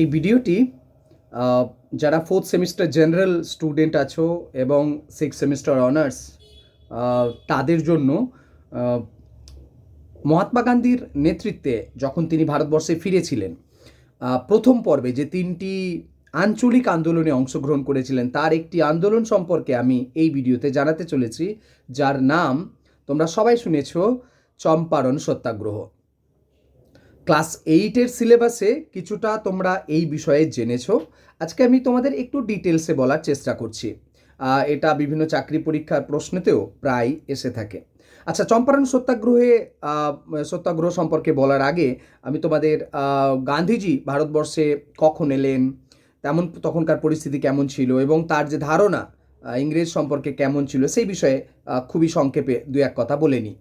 এই ভিডিওটি যারা ফোর্থ সেমিস্টার জেনারেল স্টুডেন্ট আছো এবং সিক্স সেমিস্টার অনার্স তাদের জন্য মহাত্মা গান্ধীর নেতৃত্বে যখন তিনি ভারতবর্ষে ফিরেছিলেন প্রথম পর্বে যে তিনটি আঞ্চলিক আন্দোলনে অংশগ্রহণ করেছিলেন, তার একটি আন্দোলন সম্পর্কে আমি এই ভিডিওতে জানাতে চলেছি, যার নাম তোমরা সবাই শুনেছ, চম্পারণ সত্যাগ্রহ। ক্লাস এইটের সিলেবাসে কিছুটা তোমরা এই বিষয়ে জেনেছো। আজকে আমি তোমাদের একটু ডিটেলসে বলার চেষ্টা করছি। এটা বিভিন্ন চাকরি পরীক্ষার প্রশ্নেতেও প্রায় এসে থাকে। আচ্ছা চম্পারণ সত্যাগ্রহে সত্যাগ্রহ সম্পর্কে বলার আগে আমি তোমাদের গান্ধীজি ভারতবর্ষে কখন এলেন, তেমন তখনকার পরিস্থিতি কেমন ছিল এবং তার যে ধারণা ইংরেজ সম্পর্কে কেমন ছিল সেই বিষয়ে খুবই সংক্ষেপে দু এক কথা বলে নিই।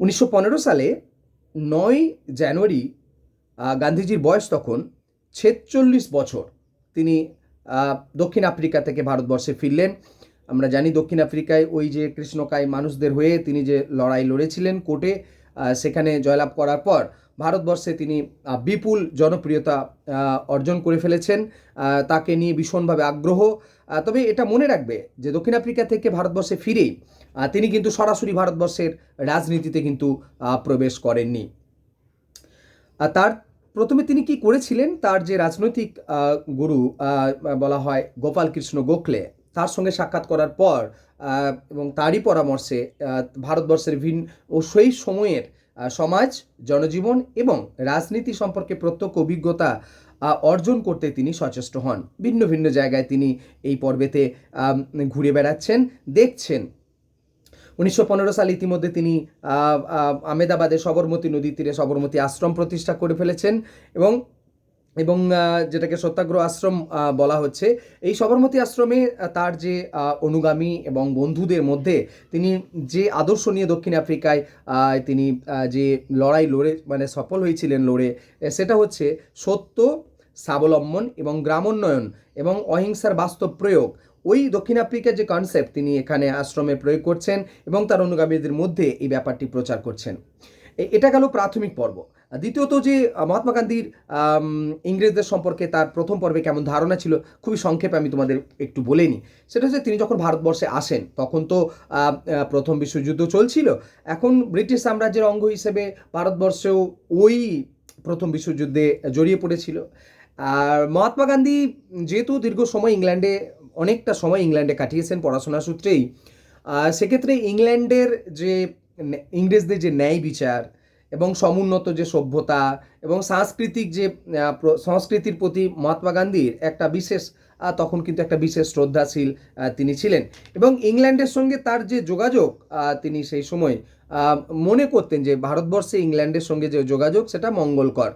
উনিশশো পনেরো সালে নয় জানুয়ারি গান্ধীজির বয়স তখন ছেচল্লিশ বছর। তিনি দক্ষিণ আফ্রিকা থেকে ভারতবর্ষে ফিরলেন। আমরা জানি দক্ষিণ আফ্রিকায় ওই যে কৃষ্ণকায় মানুষদের হয়ে তিনি যে লড়াই লড়েছিলেন কোর্টে সেখানে জয়লাভ করার পর ভারতবর্ষে তিনি বিপুল জনপ্রিয়তা অর্জন করে ফেলেছেন। তাকে নিয়ে ভীষণভাবে আগ্রহ। তবে এটা মনে রাখবে যে দক্ষিণ আফ্রিকা থেকে ভারতবর্ষে আহ, তিনি কিন্তু সরাসরি ভারতবর্ষের রাজনীতিতে কিন্তু প্রবেশ করেননি। তার প্রথমে তিনি কি করেছিলেন? তার যে রাজনৈতিক গুরু বলা হয় গোপাল কৃষ্ণ গোখলে তার সঙ্গে সাক্ষাৎ করার পর এবং তারই পরামর্শে ভারতবর্ষের ভিন্ন ও সেই সময়ের সমাজ, জনজীবন এবং রাজনীতি সম্পর্কে প্রত্যক্ষ অভিজ্ঞতা অর্জন করতে তিনি সচেষ্ট হন। ভিন্ন ভিন্ন জায়গায় তিনি এই পর্বেতে ঘুরে বেড়াচ্ছেন, দেখছেন। উনিশশো পনেরো সাল ইতিমধ্যে তিনি আমেদাবাদে সবরমতী নদীর তীরে সবরমতী আশ্রম প্রতিষ্ঠা করে ফেলেছেন এবং এবং যেটাকে সত্যাগ্রহ আশ্রম বলা হচ্ছে, এই সবরমতী আশ্রমে তার যে অনুগামী এবং বন্ধুদের মধ্যে তিনি যে আদর্শ নিয়ে দক্ষিণ আফ্রিকায় তিনি যে লড়াই লড়ে মানে সফল হয়েছিলেন লড়ে সেটা হচ্ছে সত্য, স্বাবলম্বন এবং গ্রামোন্নয়ন এবং অহিংসার বাস্তব প্রয়োগ। ওই দক্ষিণ আফ্রিকার যে কনসেপ্ট তিনি এখানে আশ্রমে প্রয়োগ করছেন এবং তার অনুগামীদের মধ্যে এই ব্যাপারটি প্রচার করছেন। এটা গেল প্রাথমিক পর্ব। দ্বিতীয়ত যে মহাত্মা গান্ধীর ইংরেজদের সম্পর্কে তার প্রথম পর্বে কেমন ধারণা ছিল, খুবই সংক্ষেপে আমি তোমাদের একটু বলে নিই। সেটা হচ্ছে তিনি যখন ভারতবর্ষে আসেন, তখন তো প্রথম বিশ্বযুদ্ধ চলছিল। এখন ব্রিটিশ সাম্রাজ্যের অঙ্গ হিসেবে ভারতবর্ষেও ওই প্রথম বিশ্বযুদ্ধে জড়িয়ে পড়েছিল। আর মহাত্মা গান্ধী যেহেতু দীর্ঘ সময় ইংল্যান্ডে, অনেকটা সময় ইংল্যান্ডে কাটিয়েছেন পড়াশোনা সূত্রেই সেক্ষেত্রে ইংল্যান্ডের যে, ইংরেজদের যে ন্যায় বিচার এবং সমুন্নত যে সভ্যতা এবং সাংস্কৃতিক যে সংস্কৃতির প্রতি মহাত্মা গান্ধীর একটা বিশেষ তখন কিন্তু একটা বিশেষ শ্রদ্ধাশীল তিনি ছিলেন। এবং ইংল্যান্ডের সঙ্গে তার যে যোগাযোগ তিনি সেই সময় মনে করতেন যে ভারতবর্ষে ইংল্যান্ডের সঙ্গে যে যোগাযোগ, সেটা মঙ্গলকর।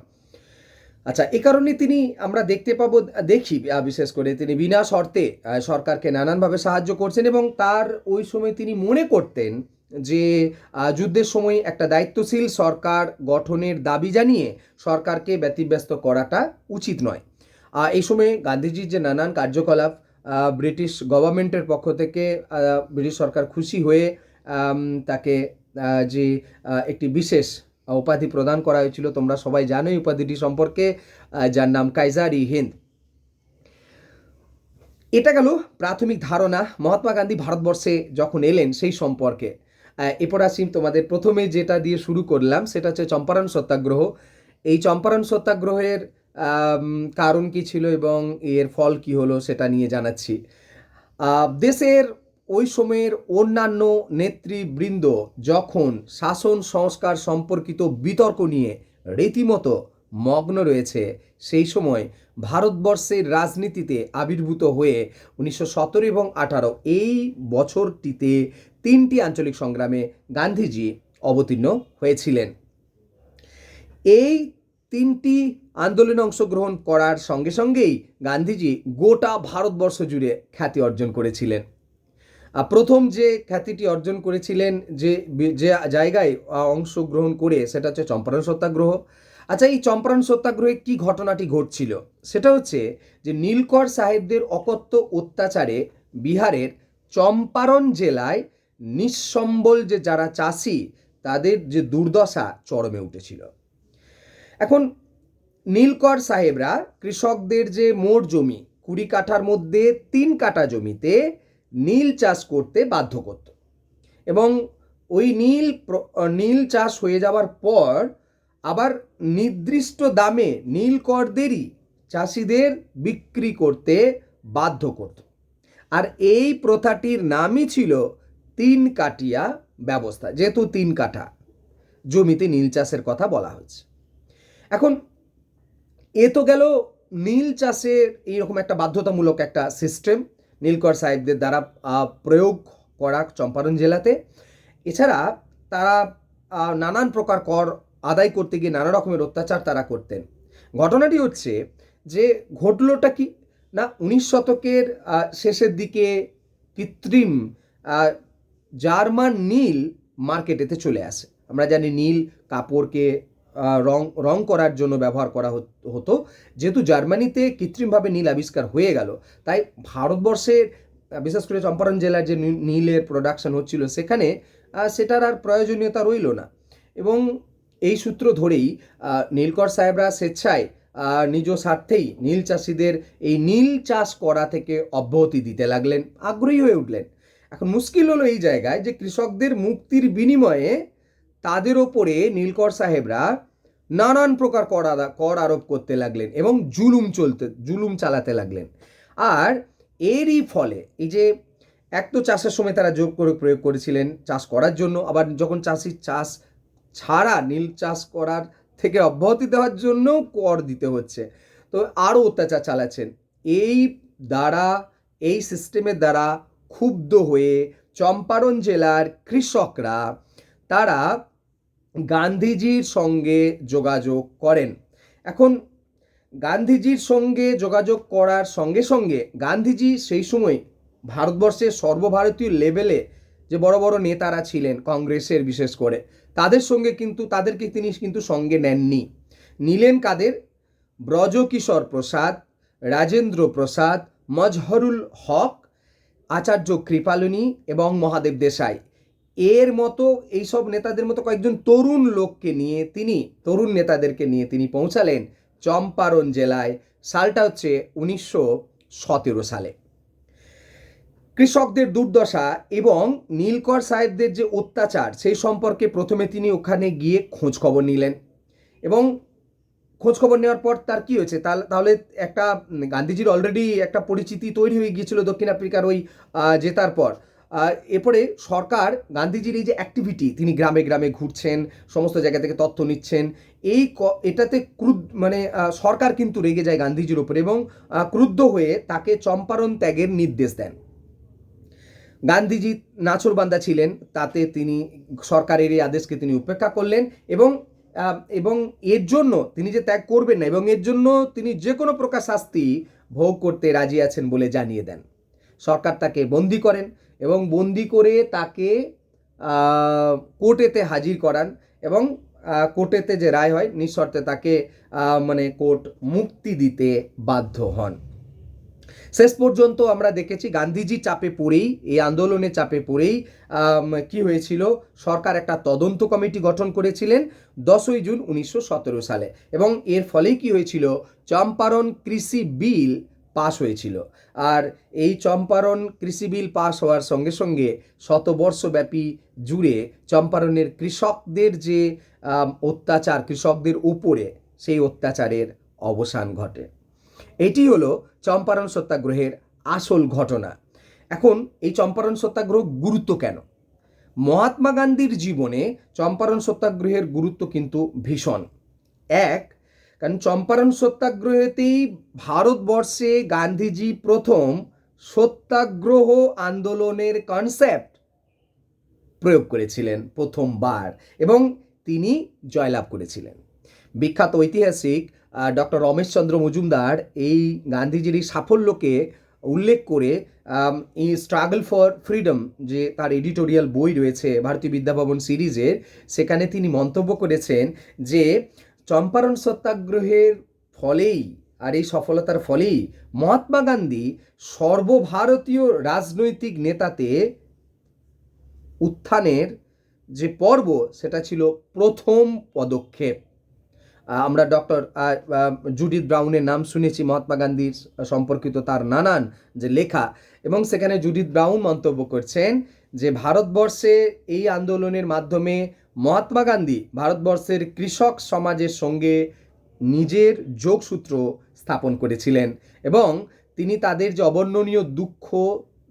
আচ্ছা এ কারণে তিনি আমরা দেখতে পাবো, দেখি বিশেষ করে তিনি বিনা শর্তে সরকারকে নানানভাবে সাহায্য করছেন এবং তার ওই সময় তিনি মনে করতেন যে যুদ্ধের সময় একটা দায়িত্বশীল সরকার গঠনের দাবি জানিয়ে সরকারকে ব্যতিব্যস্ত করাটা উচিত নয়। এই সময় গান্ধীজির যে নানান কার্যকলাপ ব্রিটিশ গভর্নমেন্টের পক্ষ থেকে ব্রিটিশ সরকার খুশি হয়ে তাকে যে একটি বিশেষ উপাধি প্রদান করা হয়েছিল, তোমরা সবাই জানো এই উপাধিটি সম্পর্কে যার নাম কাইজার ই হিন্দ। এটা গেল প্রাথমিক ধারণা মহাত্মা গান্ধী ভারতবর্ষে যখন এলেন সেই সম্পর্কে। আসি তোমাদের প্রথমে যেটা দিয়ে শুরু করলাম, সেটা হচ্ছে চম্পারণ সত্যাগ্রহ। এই চম্পারণ সত্যাগ্রহের কারণ কি ছিল এবং এর ফল কি হলো সেটা নিয়ে জানাচ্ছি। দেশের ওই সময়ের অন্যান্য নেতৃবৃন্দ যখন শাসন সংস্কার সম্পর্কিত বিতর্ক নিয়ে রীতিমতো মগ্ন রয়েছে, সেই সময় ভারতবর্ষের রাজনীতিতে আবির্ভূত হয়ে উনিশশো সতেরো এবং আঠারো এই বছরটিতে তিনটি আঞ্চলিক সংগ্রামে গান্ধীজি অবতীর্ণ হয়েছিলেন। এই তিনটি আন্দোলনে অংশগ্রহণ করার সঙ্গে সঙ্গেই গান্ধীজি গোটা ভারতবর্ষ জুড়ে খ্যাতি অর্জন করেছিলেন। প্রথম যে খ্যাতিটি অর্জন করেছিলেন যে যে জায়গায় অংশগ্রহণ করে সেটা হচ্ছে চম্পারণ সত্যাগ্রহ। আচ্ছা এই চম্পারণ সত্যাগ্রহে কি ঘটনাটি ঘটছিল? সেটা হচ্ছে যে নীলকর সাহেবদের অকথ্য অত্যাচারে বিহারের চম্পারণ জেলায় নিঃসম্বল যে যারা চাষি, তাদের যে দুর্দশা চরমে উঠেছিল। এখন নীলকর সাহেবরা কৃষকদের যে মোট জমি, কুড়ি কাঠার মধ্যে তিন কাঠা জমিতে নীল চাষ করতে বাধ্য করত। এবং ওই নীল নীল চাষ হয়ে যাওয়ার পর আবার নির্দিষ্ট দামে নীলকরদেরই চাষিদের বিক্রি করতে বাধ্য করত। আর এই প্রথাটির নামই ছিল তিন কাটিয়া ব্যবস্থা, যেহেতু তিন কাঠা, জমিতে নীল চাষের কথা বলা হচ্ছে এখন, এ তো গেল নীল চাষের এইরকম একটা বাধ্যতামূলক একটা সিস্টেম নীলকর সাহেবদের দ্বারা প্রয়োগ করা চম্পারণ জেলাতে। এছাড়া, তারা নানান প্রকার কর আদায় করতে গিয়ে নানা রকমের অত্যাচার তারা করতেন। ঘটনাটি হচ্ছে যে, ঘটলোটা কি? না, উনিশ শতকের শেষের দিকে কৃত্রিম জার্মান নীল মার্কেটেতে চলে আসে। আমরা জানি নীল কাপড়কে রং রং করার জন্য ব্যবহার করা হত- হতো। যেহেতু জার্মানিতে কৃত্রিমভাবে নীল আবিষ্কার হয়ে গেল, তাই ভারতবর্ষের বিশেষ করে চম্পারণ জেলার যে নীলের প্রোডাকশন হচ্ছিল সেখানে সেটার আর প্রয়োজনীয়তা রইল না। এবং এই সূত্র ধরেই নীলকর সাহেবরা স্বেচ্ছায় নিজ স্বার্থেই নীল চাষিদের এই নীল চাষ করা থেকে অব্যাহতি দিতে লাগলেন, আগ্রহী হয়ে উঠলেন। এখন মুশকিল হলো এই জায়গায় যে কৃষকদের মুক্তির বিনিময়ে তাদের ওপরে নীলকর সাহেবরা নানান প্রকার কর কর আরোপ করতে লাগলেন এবং জুলুম চলতে, জুলুম চালাতে লাগলেন। আর এরই ফলে এই যে এক তো চাষের সময় তারা যোগ করে প্রয়োগ করেছিলেন চাষ করার জন্য, আবার যখন চাষি চাষ ছাড়া নীল চাষ করার থেকে অব্যাহতি দেওয়ার জন্যও কর দিতে হচ্ছে। তো আরও অত্যাচার চালাচ্ছেন। এই দ্বারা, এই সিস্টেমের দ্বারা ক্ষুব্ধ হয়ে চম্পারণ জেলার কৃষকরা তারা গান্ধীজির সঙ্গে যোগাযোগ করেন। এখন গান্ধীজির সঙ্গে যোগাযোগ করার সঙ্গে সঙ্গে গান্ধীজি সেই সময় ভারতবর্ষের সর্বভারতীয় লেভেলে যে বড় বড় নেতারা ছিলেন কংগ্রেসের বিশেষ করে, তাদের সঙ্গে কিন্তু তাদেরকে তিনি কিন্তু সঙ্গে নেননি। নিলেন কাদের? ব্রজকিশোর প্রসাদ, রাজেন্দ্র প্রসাদ, মজহরুল হক আচার্য কৃপালিনী এবং মহাদেব দেশাই। এর মতো এইসব নেতাদের মতো কয়েকজন তরুণ লোককে নিয়ে তিনি, তরুণ নেতাদেরকে নিয়ে তিনি পৌঁছালেন চম্পারণ জেলায়। সালটা হচ্ছে উনিশশো সতেরো সালে। কৃষকদের দুর্দশা এবং নীলকর সাহেবদের যে অত্যাচার, সেই সম্পর্কে প্রথমে তিনি ওখানে গিয়ে খোঁজ খবর নিলেন এবং খোঁজ খবর নেওয়ার পর তার কি হয়েছে? তাহলে একটা গান্ধীজির অলরেডি একটা পরিচিতি তৈরি হয়ে গিয়েছিল দক্ষিণ আফ্রিকার ওই জেতার পর। এরপরে সরকার, গান্ধীজির এই যে অ্যাক্টিভিটি তিনি গ্রামে গ্রামে ঘুরছেন, সমস্ত জায়গা থেকে তথ্য নিচ্ছেন, এই এটাতে ক্রুদ মানে সরকার কিন্তু রেগে যায় গান্ধীজির ওপর এবং ক্রুদ্ধ হয়ে তাকে চম্পারণ ত্যাগের নির্দেশ দেন। গান্ধীজি নাছোড়বান্দা ছিলেন, তাতে তিনি সরকারের এই আদেশকে তিনি উপেক্ষা করলেন এবং এবং এর জন্য তিনি যে ত্যাগ করবেন না এবং এর জন্য তিনি যে কোনো প্রকার শাস্তি ভোগ করতে রাজি আছেন বলে জানিয়ে দেন। সরকার তাকে বন্দি করেন এবং বন্দি করে তাকে কোর্টেতে হাজির করান এবং কোর্টেতে যে রায় হয়, নিঃশর্তে তাকে মানে কোর্ট মুক্তি দিতে বাধ্য হন। শেষ পর্যন্ত আমরা দেখেছি গান্ধীজি চাপে পড়েই, এই আন্দোলনে চাপে পড়েই কি হয়েছিল? সরকার একটা তদন্ত কমিটি গঠন করেছিলেন দশই জুন উনিশশো সতেরো সালে এবং এর ফলেই কি হয়েছিল? চম্পারণ কৃষি বিল পাশ হয়েছিল। আর এই চম্পারণ কৃষি বিল পাশ হওয়ার সঙ্গে সঙ্গে শতবর্ষব্যাপী জুড়ে চম্পারণের কৃষকদের যে অত্যাচার, কৃষকদের উপরে সেই অত্যাচারের অবসান ঘটে। এটি হলো চম্পারণ সত্যাগ্রহের আসল ঘটনা। এখন, এই চম্পারণ সত্যাগ্রহ গুরুত্ব কেন? মহাত্মা গান্ধীর জীবনে চম্পারণ সত্যাগ্রহের গুরুত্ব কিন্তু ভীষণ। এক, কারণ চম্পারণ সত্যাগ্রহেতেই ভারতবর্ষে গান্ধীজি প্রথম সত্যাগ্রহ আন্দোলনের কনসেপ্ট প্রয়োগ করেছিলেন প্রথমবার এবং তিনি জয়লাভ করেছিলেন। বিখ্যাত ঐতিহাসিক ডক্টর রমেশচন্দ্র মজুমদার এই গান্ধীজির এই সাফল্যকে উল্লেখ করে এই স্ট্রাগল ফর ফ্রিডম যে তার এডিটোরিয়াল বই রয়েছে ভারতীয় বিদ্যাভবন সিরিজের, সেখানে তিনি মন্তব্য করেছেন যে চম্পারণ সত্যাগ্রহের ফলেই আর এই সফলতার ফলেই মহাত্মা গান্ধী সর্বভারতীয় রাজনৈতিক নেতাতে উত্থানের যে পর্ব, সেটা ছিল প্রথম পদক্ষেপ। আমরা ডক্টর জুডিথ ব্রাউনের নাম শুনেছি, মহাত্মা গান্ধীর সম্পর্কিত তার নানান যে লেখা। এবং সেখানে জুডিথ ব্রাউন মন্তব্য করছেন যে, ভারতবর্ষে এই আন্দোলনের মাধ্যমে মহাত্মা গান্ধী ভারতবর্ষের কৃষক সমাজের সঙ্গে নিজের যোগসূত্র স্থাপন করেছিলেন। এবং তিনি তাদের যে অবর্ণনীয় দুঃখ,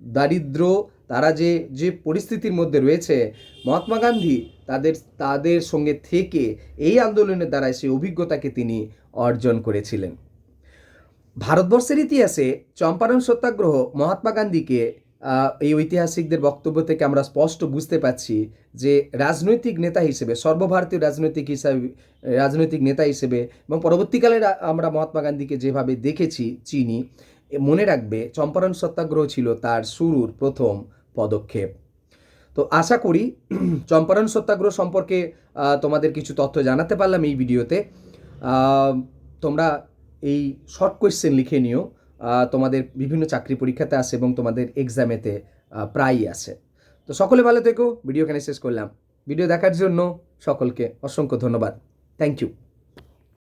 দারিদ্র, তারা যে যে পরিস্থিতির মধ্যে রয়েছে, মহাত্মা গান্ধী তাদের তাদের সঙ্গে থেকে এই আন্দোলনের দ্বারা সেই অভিজ্ঞতাকে তিনি অর্জন করেছিলেন। ভারতবর্ষের ইতিহাসে চম্পারণ সত্যাগ্রহ মহাত্মা গান্ধীকে এই ঐতিহাসিকদের বক্তব্য থেকে আমরা স্পষ্ট বুঝতে পারছি যে রাজনৈতিক নেতা হিসেবে, সর্বভারতীয় রাজনৈতিক হিসাবে, রাজনৈতিক নেতা হিসেবে এবং পরবর্তীকালে আমরা মহাত্মা গান্ধীকে যেভাবে দেখেছি, চিনি মনে রাখবে চম্পারণ সত্যাগ্রহ ছিল তার শুরুর প্রথম পদক্ষেপ। তো আশা করি চম্পারণ সত্যাগ্রহ সম্পর্কে তোমাদের কিছু তথ্য জানাতে পারলাম এই ভিডিওতে। তোমরা এই শর্ট কোয়েশ্চেন লিখে নিও। তোমাদের বিভিন্ন চাকরি পরীক্ষাতে আসে এবং তোমাদের এক্সামেতে প্রায়ই আসে তো সকলে ভালো থেকো। ভিডিও এখানে শেষ করলাম। ভিডিও দেখার জন্য সকলকে অসংখ্য ধন্যবাদ। Thank you